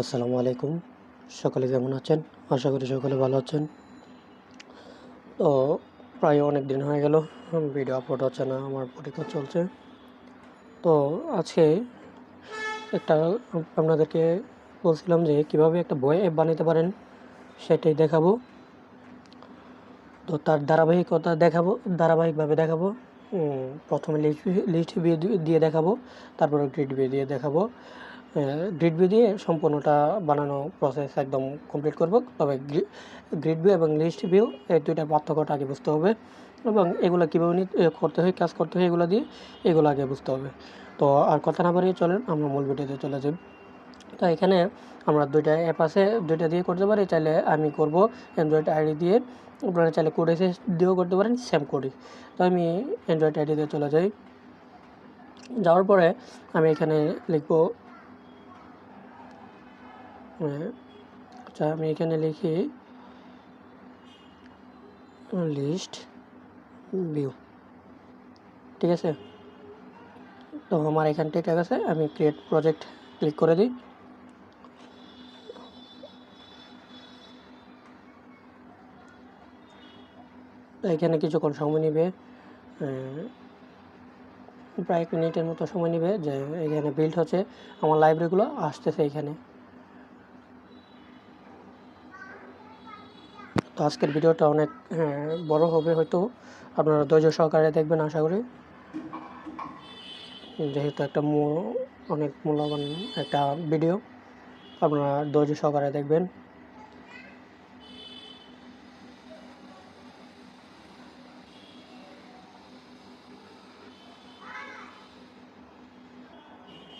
আসসালামু আলাইকুম। সকলে কেমন আছেন? আশা করি সকলে ভালো আছেন। তো প্রায় অনেক দিন হয়ে গেল, ভিডিও আপলোড হচ্ছে না, আমার পরীক্ষা চলছে। তো আজকে একটা আপনাদেরকে বলছিলাম যে কীভাবে একটা বই অ্যাপ বানাতে পারেন, সেটাই দেখাবো। তো তার ধারাবাহিকতা দেখাবো, ধারাবাহিকভাবে দেখাবো প্রথমে লিস্ট লিস্ট দিয়ে দেখাবো, তারপরে গ্রিড ভিউ দিয়ে দেখাবো। গ্রিড ভিউ দিয়ে সম্পূর্ণটা বানানো প্রসেস একদম কমপ্লিট করব। তবে গ্রিড ভিউ এবং লিস্ট ভিউ এই দুইটা পার্থক্যটা আগে বুঝতে হবে এবং এগুলো কীভাবে করতে হয়, কাজ করতে হয়, এগুলো দিয়ে এগুলো আগে বুঝতে হবে। তো আর কথা না বাড়িয়ে চলেন, আমরা মূল ভিডিওতে চলে যাই। তো এখানে আমরা দুইটা অ্যাপ আছে, দুইটা দিয়ে করতে পারি, চাইলে আমি করব অ্যান্ড্রয়েড আইডি দিয়ে। আপনারা চাইলে কোড এসে দিয়েও করতে পারেন সেম কোডই তো আমি অ্যান্ড্রয়েড আইডি দিয়ে চলে যাই। যাওয়ার পরে আমি এখানে লিখব আচ্ছা আমি এখানে লিখি, লিস্ট ভিউ, ঠিক আছে? তো আমার এখান থেকে ঠিক আছে, আমি ক্রিয়েট প্রজেক্ট ক্লিক করে দিই। এখানে কিছুক্ষণ সময় নেবে প্রায় এক মিনিটের মতো সময় নেবে যে এখানে বিল্ড হচ্ছে, আমার লাইব্রেরিগুলো আসতেছে এখানে। তো আজকের ভিডিওটা অনেক হ্যাঁ, বড় হবে হয়তো। আপনারা ধৈর্য সহকারে দেখবেন আশা করি। যেহেতু একটা অনেক মূল্যবান একটা ভিডিও আপনারা ধৈর্য সহকারে দেখবেন।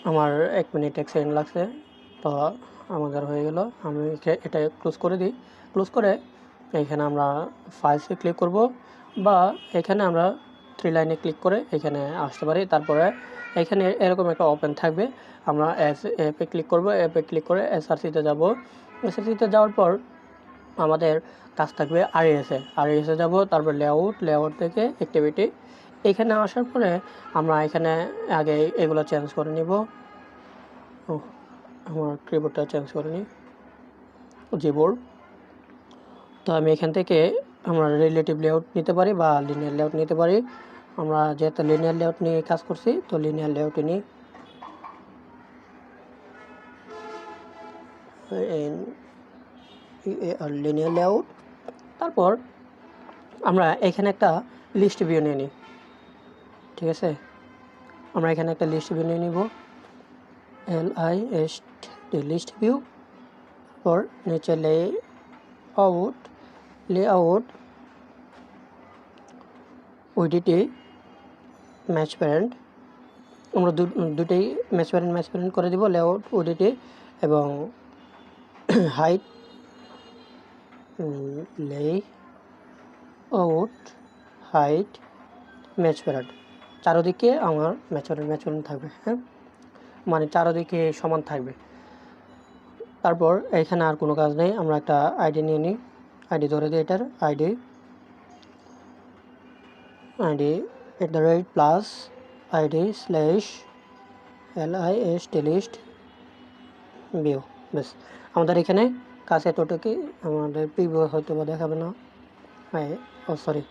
আমার এক মিনিট এক সেকেন্ড লাগছে তো আমাদের হয়ে গেল। আমি এটা ক্লোজ করে দিই। ক্লোজ করে এখানে আমরা ফাইলসে ক্লিক করব বা এখানে আমরা থ্রি লাইনে ক্লিক করে এখানে আসতে পারি। তারপরে এখানে এরকম একটা ওপেন থাকবে। আমরা এস অ্যাপে ক্লিক করব। অ্যাপে ক্লিক করে এসআরসিতে যাব। এসআরসিতে যাওয়ার পর আমাদের কাজ থাকবে আরএসে আরএসে যাব, তারপর লেআউট লেআউট থেকে অ্যাক্টিভিটি এখানে আসার পরে আমরা এখানে আগে এগুলো চেঞ্জ করে নিব। আমার কিবোর্ডটা চেঞ্জ করে নিই। জিবোর্ড তো আমি এখান থেকে আমরা রিলেটিভ লেআউট নিতে পারি বা লিনিয়ার লেআউট নিতে পারি। আমরা যেহেতু লিনিয়ার লেআউট নিয়ে কাজ করছি, তো লিনিয়ার লেআউটে নিই। লিনিয়ার লেআউট তারপর আমরা এখানে একটা লিস্ট ভিউ নিয়ে নিই। ঠিক আছে? আমরা এখানে একটা লিস্ট ভিউ নিয়ে নিব। L I S list view পর নিচে লে আউট লে আউট ওইডিটি ম্যাচ প্যারেন্ট আমরা দুটোই ম্যাচ প্যারেন্ট ম্যাচ প্যারেন্ট করে দিব লেআউট ওইডিটি এবং হাইট লে আউট হাইট ম্যাচ প্যারেন্ট চারোদিকে আমার ম্যাচ প্যারেন্ট ম্যাচ প্যারেন্ট থাকবে হ্যাঁ? মানে চারোদিকে সমান থাকবে। তারপর এখানে আর কোনো কাজ নেই, আমরা একটা আইডি নিয়ে নিই। আইডি ধরে দিই এটার, ID ID at the rate plus ID slash L I S T list view বেশ আমাদের এখানে কাজ এতটুকু আমাদের পিভিও হয়তো বা দেখাবে না। হ্যাঁ ও সরি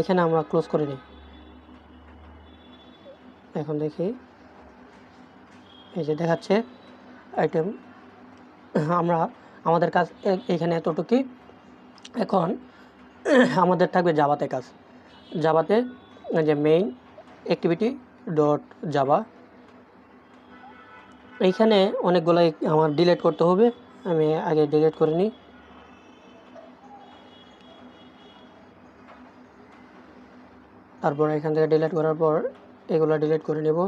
এখানে আমরা ক্লোজ করে নিই। এখন দেখি, এই যে দেখাচ্ছে আইটেম আমরা, আমাদের কাজ এখানে এতটুকু এখন আমাদের থাকবে জাভাতে কাজ। জাভাতে যে মেইন অ্যাক্টিভিটি ডট জাভা এইখানে অনেকগুলো আমার ডিলিট করতে হবে, আমি আগে ডিলিট করে নিই। তারপর এখান থেকে ডিলেট করার পর এগুলো ডিলিট করে নেব।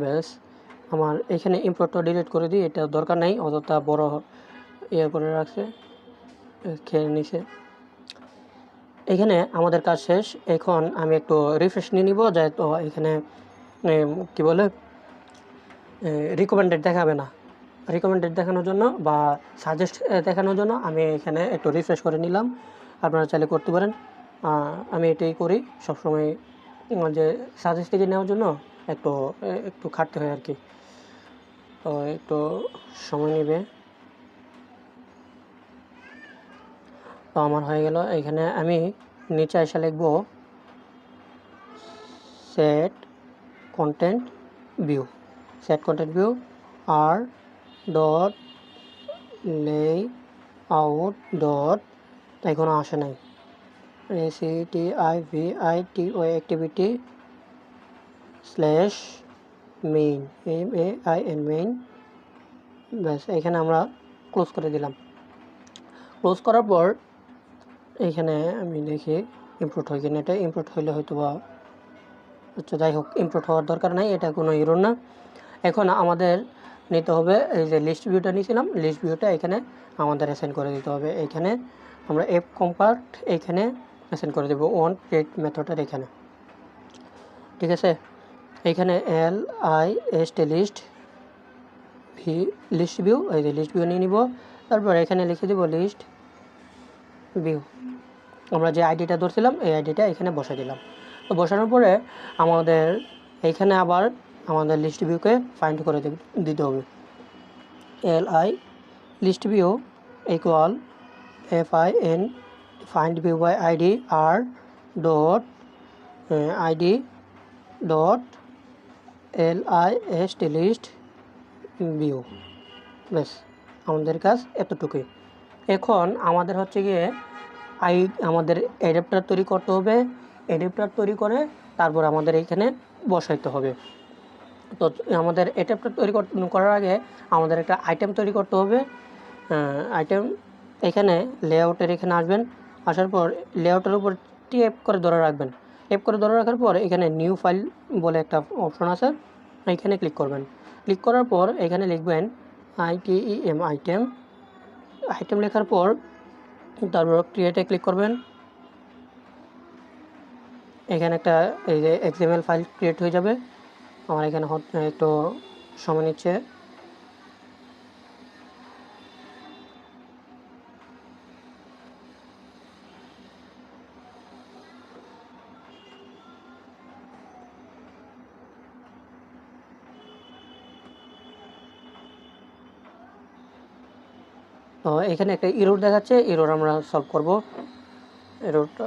ব্যাস, আমার এখানে ইম্পোর্টটা ডিলিট করে দিই, এটা দরকার নেই অতটা বড় ইয়ে করে রাখছে। খেয়ে নিছে। এখানে আমাদের কাজ শেষ। এখন আমি একটু রিফ্রেশ নিয়ে নিব যেহেতু এখানে এম, কি বলে রিকমেন্ডেড দেখাবে না। রিকমেন্ডেড দেখানোর জন্য বা সাজেস্ট দেখানোর জন্য আমি এখানে একটু রিফ্রেশ করে নিলাম। আপনারা চাইলে করতে পারেন। আমি এটাই করি সবসময় যে সাজেস্ট থেকে নেওয়ার জন্য একটু একটু খাটতে হয় আর কি। তো একটু সময় নেবে। তো আমার হয়ে গেল। এখানে আমি নিচে এসে লিখব set content view set content view R dot layout dot এখনও আসে নাই। C T I V I T O activity slash main M A I N main ব্যাস, এখানে আমরা ক্লোজ করে দিলাম। ক্লোজ করার পর এখানে আমি দেখি ইমপ্রুভ হয় কিনা, এটা ইমপ্রুভ হইলে হয়তো বা আচ্ছা যাই হোক ইমপ্রুভ হওয়ার দরকার নাই, এটা কোনো ইরোর না। এখন আমাদের নিতে হবে, এই যে লিস্ট ভিউটা নিয়েছিলাম লিস্ট ভিউটা এখানে আমাদের অ্যাসাইন করে দিতে হবে। এখানে আমরা এফ কম্পার্ট এখানে অ্যাসাইন করে দেবো ওয়ান ক্রিয়েট মেথডের এখানে। ঠিক আছে? এখানে L I S T list V list view এই যে লিস্ট ভিউ নিয়ে নিব। তারপর এখানে লিখে দেবো লিস্ট ভিউ আমরা যে আইডিটা ধরছিলাম, এই আইডিটা এখানে বসে দিলাম। তো বসানোর পরে আমাদের এইখানে আবার আমাদের লিস্ট ভিউকে ফাইন্ড করে দিতে হবে। L I list view equal F I N find view by ID R dot ID dot L I S T list view ব্যাস, আমাদের কাজ এতটুকুই। এখন আমাদের হচ্ছে গিয়ে আই, আমাদের অ্যাডাপ্টার তৈরি করতে হবে। অ্যাডাপ্টার তৈরি করে তারপর আমাদের এইখানে বসাইতে হবে। তো আমাদের অ্যাডাপ্টার তৈরি করার আগে আমাদের একটা আইটেম তৈরি করতে হবে। আইটেম এখানে লেআউটের এখানে আসবেন। আসার পর লেআউটের উপর টেপ করে ধরে রাখবেন। টেপ করে ধরে রাখার পর এখানে নিউ ফাইল বলে একটা অপশন আছে। এখানে ক্লিক করবেন। ক্লিক করার পর এখানে লিখবেন আইটিইএম আইটেম আইটেম লেখার পর তারপর ক্রিয়েটে ক্লিক করবেন। এখানে একটা এই যে এক্সএমএল ফাইল ক্রিয়েট হয়ে যাবে। আমার এখানে একটু সময় নিচ্ছে। এখানে একটা ইরোড দেখাচ্ছে ইরোড আমরা সলভ করব। ইরোডটা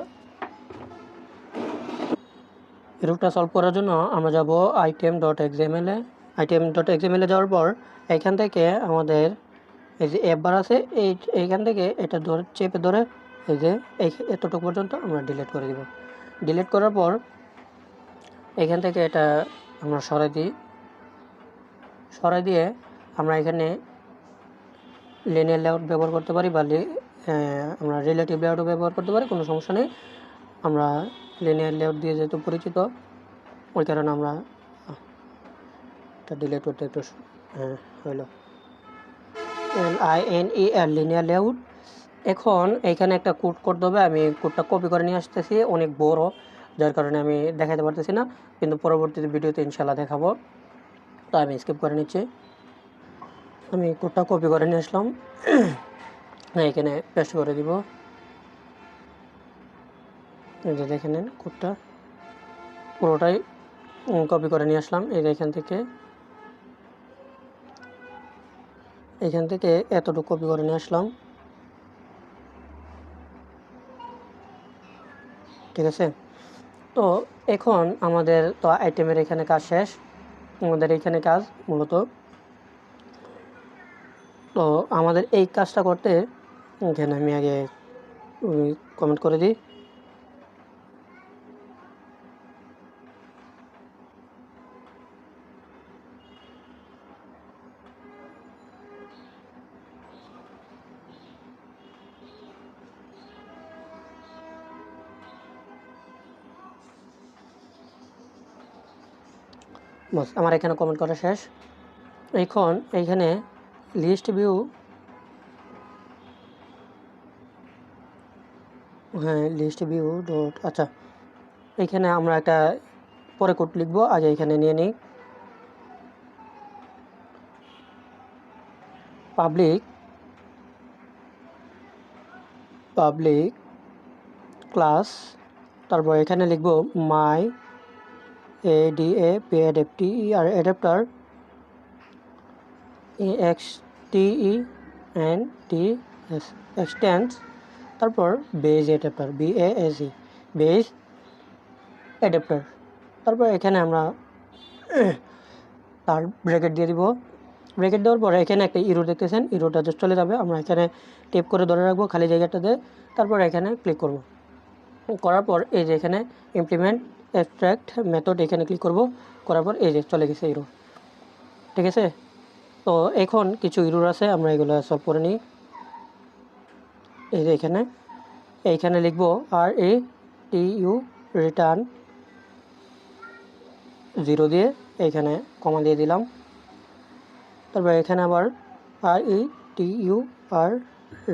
ইরোডটা সলভ করার জন্য আমরা যাব আইটেম ডট এক্সএমএলে আইটেম ডট এক্সএমএলে যাওয়ার পর এখান থেকে আমাদের এই যে অ্যাপ বার আছে, এই এইখান থেকে এটা ধরে, চেপে ধরে এই যে এই এতটুকু পর্যন্ত আমরা ডিলিট করে দিব। ডিলিট করার পর এখান থেকে এটা আমরা সরাই দিই। সরাই দিয়ে আমরা এখানে লিনিয়ার লেআউট ব্যবহার করতে পারি বা আমরা রিলেটিভ লেআউটও ব্যবহার করতে পারি, কোনো সমস্যা নেই। আমরা লিনিয়ার লেআউট দিয়ে যেহেতু পরিচিত, ওই কারণে আমরা ডিলিট করতে একটু হইল। L I N E R linear layout এখন এইখানে একটা কোড করতে হবে, আমি কোডটা কপি করে নিয়ে আসতেছি, অনেক বড়, যার কারণে আমি দেখাতে পারতেছি না, কিন্তু পরবর্তীতে ভিডিওতে ইনশাল্লাহ দেখাবো। তো আমি স্কিপ করে নিচ্ছি। আমি কোডটা কপি করে নিয়ে আসলাম। এখানে পেস্ট করে দিব। দেখে নেন কোডটা পুরোটাই কপি করে নিয়ে আসলাম। এই এখান থেকে। এখান থেকে এতটুকু কপি করে নিয়ে আসলাম। ঠিক আছে? তো এখন আমাদের তো আইটেমের এখানে কাজ শেষ। আমাদের এখানে কাজ মূলত তো আমাদের এই কাজটা করতে, এখানে আমি আগে কমেন্ট করে দিই। বাস, আমার এখানে কমেন্ট করা শেষ। এখন এইখানে লিস্ট ভিউ। হ্যাঁ লিস্ট ভিউ ডট আচ্ছা। এখানে আমরা একটা পরে কোড লিখব, আগে এখানে নিয়ে নিই। পাবলিক পাবলিক ক্লাস, তারপর এখানে লিখব my A D A P ed F T R adapter. X T E N T S extends তারপর base adapter B A S E base adapter তারপর এখানে আমরা তার ব্রেকেট দিয়ে দিব। ব্রেকেট দেওয়ার পরে এখানে একটা ইরো দেখতেছেন ইরোটা জাস্ট চলে যাবে। আমরা এখানে টেপ করে ধরে রাখব খালি জায়গাটাতে তারপর এখানে ক্লিক করব। করার পর এই যে এখানে ইমপ্লিমেন্ট অ্যাবস্ট্রাক্ট মেথড এখানে ক্লিক করব। করার পর এই যে চলে গেছে ইরো ঠিক আছে? তো এখন কিছু ইরোর আছে, আমরা এগুলো সলভ করে নিই। এই যে এখানে। এইখানে লিখব R A T U return zero দিয়ে, এইখানে কমা দিয়ে দিলাম। তারপর এখানে আবার আর E T you R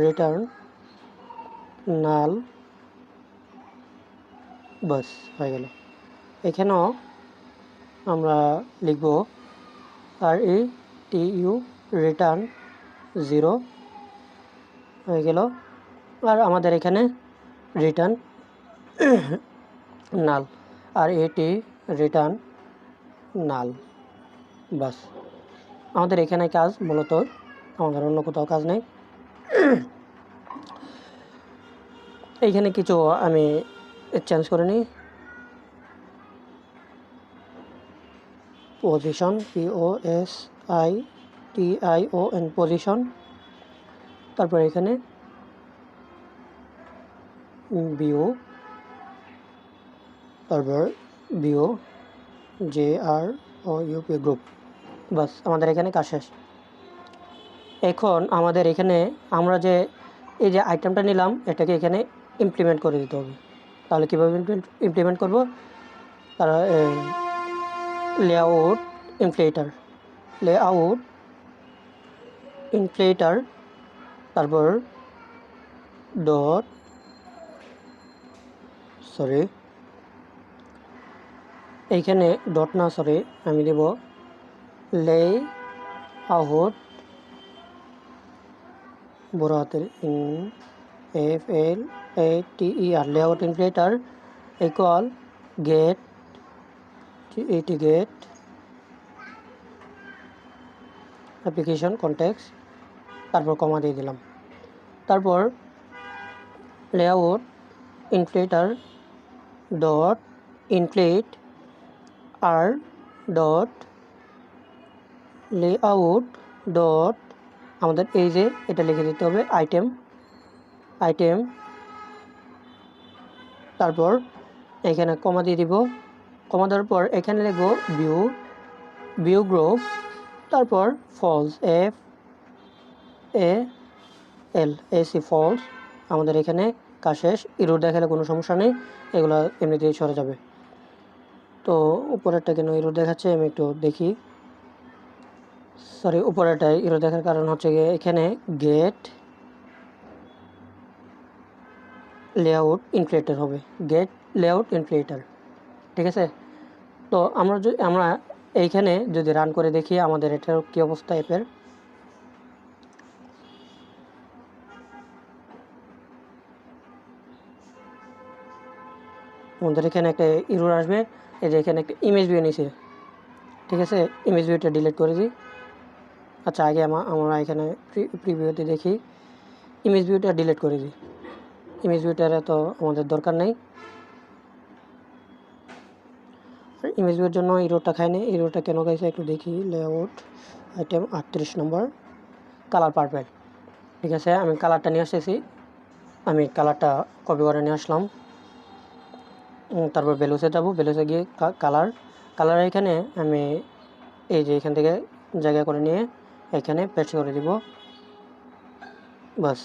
return নাল বাস, হয়ে গেল। এখানেও আমরা লিখব R E T U return zero হয়ে গেল। আর আমাদের এখানে রিটার্ন নাল। আর এটি রিটার্ন নাল। বাস। আমাদের এখানে কাজ মূলত, আমাদের অন্য কোথাও কাজ নেই। এইখানে কিছু আমি চেঞ্জ করে নিই। Position P O S I T I O N position তারপর এখানে বিও তারপর view J R O U P group বাস, আমাদের এখানে কাজ শেষ। এখন আমাদের এখানে আমরা যে, এই যে আইটেমটা নিলাম, এটাকে এখানে ইমপ্লিমেন্ট করে দিতে হবে। তাহলে কীভাবে ইমপ্লিমেন্ট করব? তারা লেআউট ইনফ্লেটার লেআউট ইনফ্লেটার তারপর ডট সরি এইখানে ডট না সরি আমি দেব লে আউট বড় হাতের in F L A T E R layout inflater equal get এটি গেট অ্যাপ্লিকেশন কন্টেক্স তারপর কমা দিয়ে দিলাম। তারপর layout inflater dot inflate R dot layout dot আমাদের এই যে এটা লিখে দিতে হবে আইটেম আইটেম তারপর এখানে কমা দিয়ে দিব। কমা দেওয়ার পর এখানে লিখব ভিউ ভিউ গ্রুপ তারপর false F A L S E false আমাদের এখানে কাজ শেষ ইরোড দেখালে কোনো সমস্যা নেই, এগুলো এমনিতেই সরে যাবে। তো উপরেরটা কেন ইরো দেখাচ্ছে, আমি একটু দেখি। সরি উপরেরটায় ইরো দেখার কারণ হচ্ছে গিয়ে এখানে গেট লেআউট ইনফ্লেটার হবে। গেট লেআউট ইনফ্লেটার ঠিক আছে? তো আমরা যদি আমরা এইখানে যদি রান করে দেখি আমাদের এটার কী অবস্থা অ্যাপের আমাদের এখানে একটা ইরোর আসবে। এই যে এখানে একটা ইমেজ ভিউ নিছে। ঠিক আছে? ইমেজ ভিউটা ডিলিট করে দিই। আচ্ছা আগে আমরা এখানে প্রিভিউতে দেখি। ইমেজ ভিউটা ডিলিট করে দিই। ইমেজ ভিউটার তো আমাদের দরকার নেই। আর ইমেজ ভিউর জন্য ইরোটা খায়নি ইরোটা কেন খাইছে একটু দেখি। লেআউট আইটেম আটত্রিশ নম্বর। কালার পারপেল ঠিক আছে, আমি কালারটা নিয়ে আসতেছি। আমি কালারটা কপি করে নিয়ে আসলাম। তারপর বেলুসে যাব। বেলুসে গিয়ে কালার কালার এখানে আমি এই যে এখান থেকে জায়গা করে নিয়ে এখানে পেস্ট করে দিব। বাস,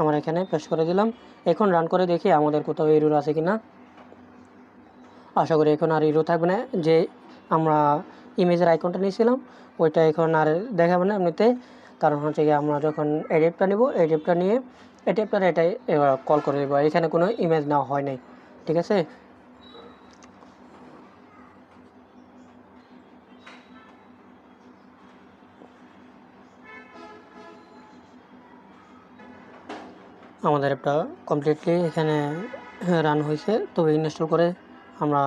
আমার এখানে পেস্ট করে দিলাম। এখন রান করে দেখি আমাদের কোথাও ইরোর আছে কি না আশা করি এখন আর ইরো থাকবে না। যে আমরা ইমেজের আইকনটা নিয়েছিলাম, ওইটা এখন আর দেখাবে না এমনিতে। কারণ হচ্ছে গিয়ে আমরা যখন এডিপটা নিব এডিপটা নিয়ে এডিপটার এটাই কল করে দেবো। এখানে কোনো ইমেজ নেওয়া হয় নাই, ঠিক আছে? আমাদের একটা কমপ্লিটলি এখানে রান হয়েছে তবে ইনস্টল করে আমরা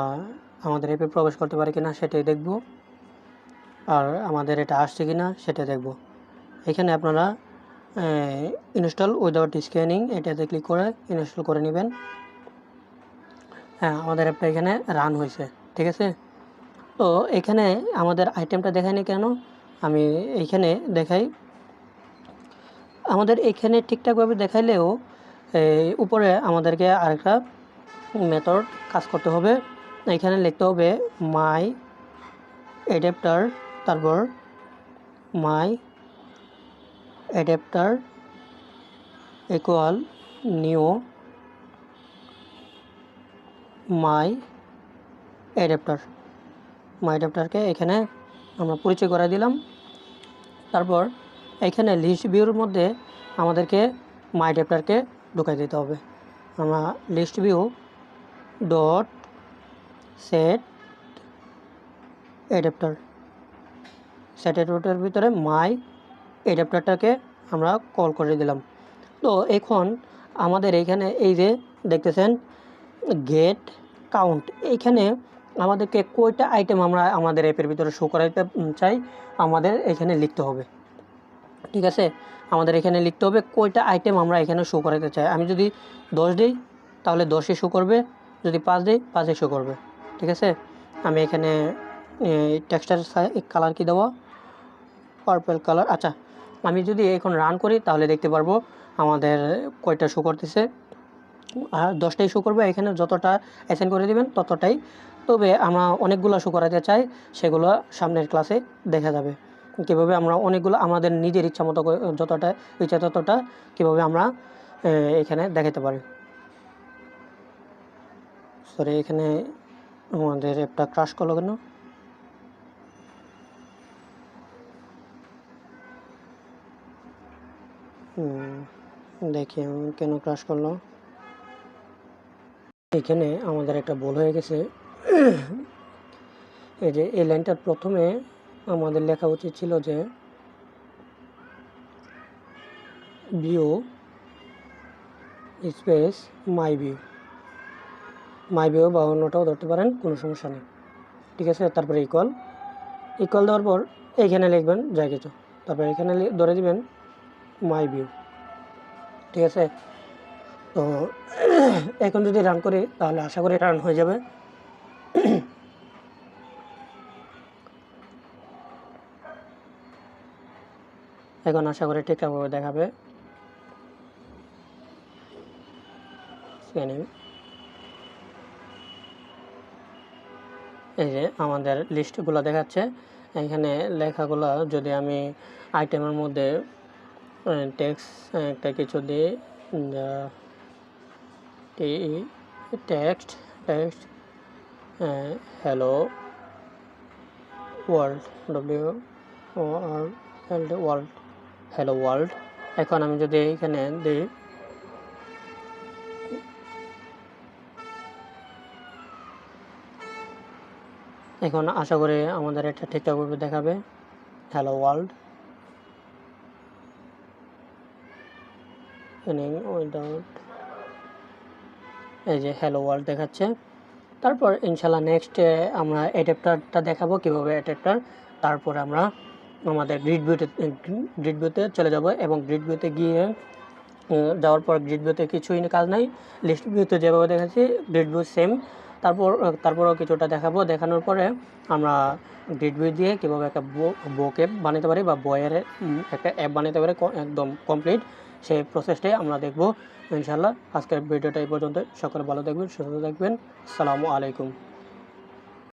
আমাদের অ্যাপে প্রবেশ করতে পারি কিনা সেটাই দেখব। আর আমাদের এটা আসছে কিনা সেটা দেখব। এখানে আপনারা ইনস্টল উইদাউট স্ক্যানিং এটাতে ক্লিক করে ইনস্টল করে নেবেন। হ্যাঁ আমাদের অ্যাপটা এখানে রান হয়েছে, ঠিক আছে? তো এখানে আমাদের আইটেমটা দেখায়নি কেন? আমি এইখানে দেখাই। আমাদের এখানে ঠিকঠাকভাবে দেখাইলেও উপরে আমাদেরকে আরেকটা মেথড কাজ করতে হবে। এখানে লিখতে হবে মাই অ্যাডাপ্টার তারপর my adapter equal new my adapter my অ্যাডাপ্টারকে এখানে আমরা পরিচয় করে দিলাম। তারপর এখানে লিস্ট ভিউর মধ্যে আমাদেরকে মাই অ্যাডাপ্টারকে ঢুকাই দিতে হবে। আমরা list view dot set adapter set adapter ভিতরে মাই অ্যাডাপ্টারটাকে আমরা কল করে দিলাম। তো এখন আমাদের এখানে এই যে দেখতেছেন গেট কাউন্ট এইখানে আমাদেরকে কয়টা আইটেম আমরা আমাদের অ্যাপের ভিতরে শো করাইতে চাই, আমাদের এখানে লিখতে হবে। ঠিক আছে? আমাদের এখানে লিখতে হবে কয়টা আইটেম আমরা এখানে শো করাইতে চাই। আমি যদি দশ দিই, তাহলে দশে শো করবে। যদি পাঁচ দিই পাঁচে শো করবে। ঠিক আছে? আমি এখানে টেক্সটার কালার কি দেবো? পার্পল কালার আচ্ছা আমি যদি এখন রান করি, তাহলে দেখতে পারব আমাদের কয়টা শো করতেছে। আর দশটাই শো করবে, এখানে যতটা অ্যাসাইন করে দিবেন, ততটাই। তবে আমরা অনেকগুলো শো করাতে চাই, সেগুলো সামনের ক্লাসে দেখা যাবে। কীভাবে আমরা অনেকগুলো, আমাদের নিজের ইচ্ছা মতো যতটা ইচ্ছা ততটা, কীভাবে আমরা এখানে দেখাতে পারি। সরি, এখানে আমাদের একটা ক্রাশ করল কেন? দেখি কেন ক্রাশ করল। এখানে আমাদের একটা ভুল হয়ে গেছে। এই যে এই লাইনটার প্রথমে আমাদের লেখা উচিত ছিল যে view space my view my view বা অন্যটাও ধরতে পারেন, কোনো সমস্যা নেই। ঠিক আছে? তারপরে ইকুয়াল ইকুয়াল দেওয়ার পর এইখানে লিখবেন যা কিছু। তারপরে এখানে ধরে দিবেন মাই ভিউ ঠিক আছে? তো এখন যদি রান করি, তাহলে আশা করি রান হয়ে যাবে। এখন আশা করি ঠিকঠাকভাবে দেখাবে। এই যে আমাদের লিস্টগুলো দেখাচ্ছে। এখানে লেখাগুলো যদি আমি আইটেমের মধ্যে টেক্স একটা কিছু দিই text text hello world W O R world hello world এখন আমি যদি এখানে দিই এখন আশা করি আমাদের এটা ঠিকঠাকভাবে দেখাবে। হ্যালো ওয়ার্ল্ড এই যে হ্যালো ওয়ার্ল্ড দেখাচ্ছে। তারপর ইনশাল্লাহ নেক্সট আমরা অ্যাডাপ্টারটা দেখাবো, কীভাবে অ্যাডাপ্টার তারপর আমরা আমাদের গ্রিড ভিউতে গ্রিড ভিউতে চলে যাব এবং গ্রিড ভিউতে গিয়ে যাওয়ার পর গ্রিড ভিউতে কিছুই কাজ নাই। লিস্ট ভিউতে যেভাবে দেখাচ্ছি গ্রিড ভিউ সেম তারপর তারপরও কিছুটা দেখাবো। দেখানোর পরে আমরা গ্রিড দিয়ে কীভাবে একটা বুক অ্যাপ বানাতে পারি বা বয়ের একটা অ্যাপ বানাতে পারি একদম কমপ্লিট সেই প্রসেসটাই আমরা দেখব। ইনশাল্লাহ আজকের ভিডিওটা এই পর্যন্ত সকলে ভালো থাকবেন, সুস্থ থাকবেন। আসসালামু আলাইকুম।